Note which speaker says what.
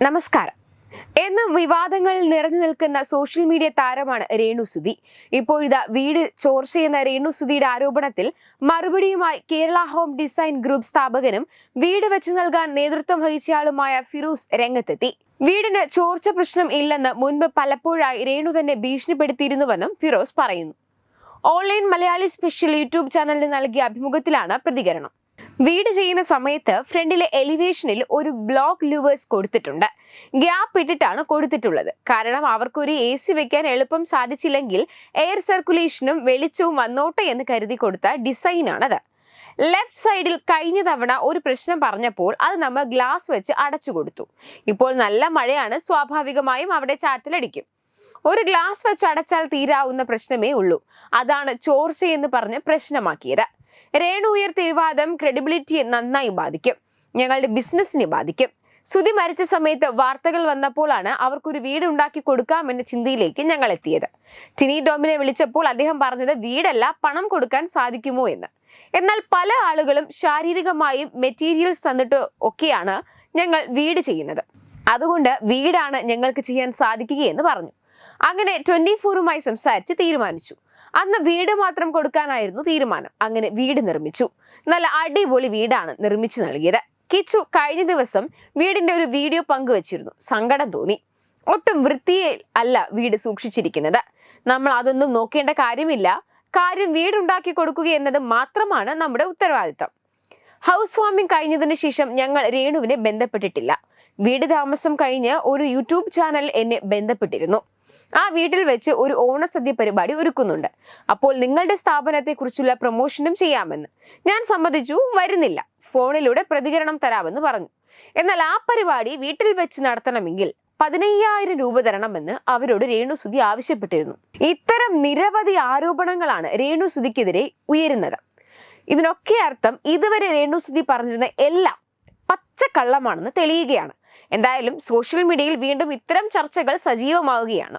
Speaker 1: നമസ്കാരം. എന്ന് വിവാദങ്ങളിൽ നിറഞ്ഞു നിൽക്കുന്ന സോഷ്യൽ മീഡിയ താരമാണ് രേണുസുതി ഇപ്പോഴിതാ വീട് ചോർച്ചയെന്ന രേണുസുതിയുടെ ആരോപണത്തിൽ മറുപടിയുമായി കേരള ഹോം ഡിസൈൻ ഗ്രൂപ്പ് സ്ഥാപകനും വീട് വെച്ചു നൽകാൻ നേതൃത്വം വഹിച്ചയാളുമായ ഫിറൂസ് രംഗത്തെത്തി. വീടിന് ചോർച്ച പ്രശ്നം ഇല്ലെന്ന് മുൻപ് പലപ്പോഴായി രേണു തന്നെ ഭീഷണിപ്പെടുത്തിയിരുന്നുവെന്നും ഫിറോസ് പറയുന്നു. ഓൺലൈൻ മലയാളി സ്പെഷ്യൽ യൂട്യൂബ് ചാനലിന് നൽകിയ അഭിമുഖത്തിലാണ് പ്രതികരണം. വീട് ചെയ്യുന്ന സമയത്ത് ഫ്രണ്ടിലെ എലിവേഷനിൽ ഒരു ബ്ലോക്ക് ലൂവേഴ്സ് കൊടുത്തിട്ടുണ്ട്. ഗ്യാപ്പ് ഇട്ടിട്ടാണ് കൊടുത്തിട്ടുള്ളത്. കാരണം അവർക്കൊരു എ സി വെക്കാൻ എളുപ്പം സാധിച്ചില്ലെങ്കിൽ എയർ സർക്കുലേഷനും വെളിച്ചവും വന്നോട്ടെ എന്ന് കരുതി കൊടുത്ത ഡിസൈനാണത് ലെഫ്റ്റ് സൈഡിൽ കഴിഞ്ഞ തവണ ഒരു പ്രശ്നം പറഞ്ഞപ്പോൾ അത് നമ്മൾ ഗ്ലാസ് വെച്ച് അടച്ചു കൊടുത്തു. ഇപ്പോൾ നല്ല മഴയാണ് സ്വാഭാവികമായും അവിടെ ചാറ്റലടിക്കും. ഒരു ഗ്ലാസ് വെച്ച് അടച്ചാൽ തീരാവുന്ന പ്രശ്നമേ ഉള്ളൂ. അതാണ് ചോർച്ചയെന്ന് പറഞ്ഞ് പ്രശ്നമാക്കിയത്. രേണു ഉയർത്തിയ വിവാദം ക്രെഡിബിലിറ്റിയെ നന്നായി ബാധിക്കും. ഞങ്ങളുടെ ബിസിനസ്സിനെ ബാധിക്കും. ശ്രുതി മരിച്ച സമയത്ത് വാർത്തകൾ വന്നപ്പോഴാണ് അവർക്കൊരു വീട് ഉണ്ടാക്കി കൊടുക്കാമെന്ന ചിന്തയിലേക്ക് ഞങ്ങൾ എത്തിയത്. ടിനി ഡോമിനെ വിളിച്ചപ്പോൾ അദ്ദേഹം പറഞ്ഞത് വീടല്ല പണം കൊടുക്കാൻ സാധിക്കുമോ എന്ന്. എന്നാൽ പല ആളുകളും ശാരീരികമായും മെറ്റീരിയൽസ് തന്നിട്ട് ഒക്കെയാണ് ഞങ്ങൾ വീട് ചെയ്യുന്നത്. അതുകൊണ്ട് വീടാണ് ഞങ്ങൾക്ക് ചെയ്യാൻ സാധിക്കുകയെന്ന് പറഞ്ഞു. അങ്ങനെ ട്വന്റി ഫോറുമായി സംസാരിച്ച് തീരുമാനിച്ചു. അന്ന് വീട് മാത്രം കൊടുക്കാനായിരുന്നു തീരുമാനം. അങ്ങനെ വീട് നിർമ്മിച്ചു. നല്ല അടിപൊളി വീടാണ് നിർമ്മിച്ചു നൽകിയത്. കിച്ചു കഴിഞ്ഞ ദിവസം വീടിന്റെ ഒരു വീഡിയോ പങ്കുവച്ചിരുന്നു. സങ്കടം തോന്നി. ഒട്ടും വൃത്തിയിൽ അല്ല വീട് സൂക്ഷിച്ചിരിക്കുന്നത്. നമ്മൾ അതൊന്നും നോക്കേണ്ട കാര്യമില്ല. കാര്യം വീടുണ്ടാക്കി കൊടുക്കുക എന്നത് മാത്രമാണ് നമ്മുടെ ഉത്തരവാദിത്തം. ഹൗസ് വാമിംഗ് കഴിഞ്ഞതിന് ശേഷം ഞങ്ങൾ രേണുവിനെ ബന്ധപ്പെട്ടിട്ടില്ല. വീട് താമസം കഴിഞ്ഞ് ഒരു യൂട്യൂബ് ചാനൽ എന്നെ ബന്ധപ്പെട്ടിരുന്നു. ആ വീട്ടിൽ വെച്ച് ഒരു ഓണസദ്യ പരിപാടി ഒരുക്കുന്നുണ്ട്. അപ്പോൾ നിങ്ങളുടെ സ്ഥാപനത്തെക്കുറിച്ചുള്ള പ്രൊമോഷനും ചെയ്യാമെന്ന്. ഞാൻ സമ്മതിച്ചു വരുന്നില്ല. ഫോണിലൂടെ പ്രതികരണം തരാമെന്ന് പറഞ്ഞു. എന്നാൽ ആ പരിപാടി വീട്ടിൽ വെച്ച് നടത്തണമെങ്കിൽ പതിനയ്യായിരം രൂപ തരണമെന്ന് അവരോട് രേണുസുതി ആവശ്യപ്പെട്ടിരുന്നു. ഇത്തരം നിരവധി ആരോപണങ്ങളാണ് രേണുസുതിക്കെതിരെ ഉയരുന്നത്. ഇതിനൊക്കെ അർത്ഥം ഇതുവരെ രേണുസുതി പറഞ്ഞിരുന്ന എല്ലാം പച്ചക്കള്ളമാണെന്ന് തെളിയുകയാണ്. എന്തായാലും സോഷ്യൽ മീഡിയയിൽ വീണ്ടും ഇത്തരം ചർച്ചകൾ സജീവമാവുകയാണ്.